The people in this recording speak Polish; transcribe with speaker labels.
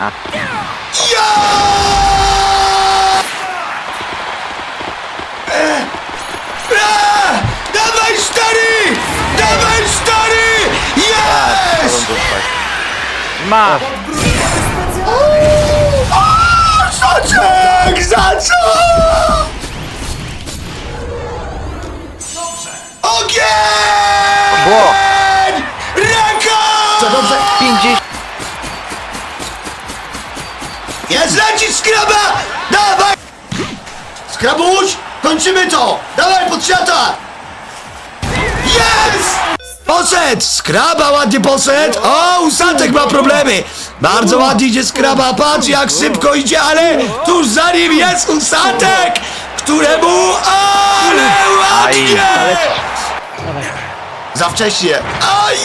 Speaker 1: A. Ja! E! E! Dawaj stary! Dawaj stary! Yes! Ma!
Speaker 2: Soczek! Za co? Ogień!
Speaker 1: Było!
Speaker 2: Rekord!
Speaker 3: Co dobrze?
Speaker 1: 50
Speaker 2: jest lecić skraba! Dawaj! Skrabuś! Kończymy to! Dawaj pod świata! Jest! Poszedł! Skraba ładnie poszedł! O, Usatek ma problemy! Bardzo ładnie idzie skraba, patrz jak szybko idzie, ale tuż za nim jest Usatek! Któremu... Ale ładnie! Za wcześnie! Aj!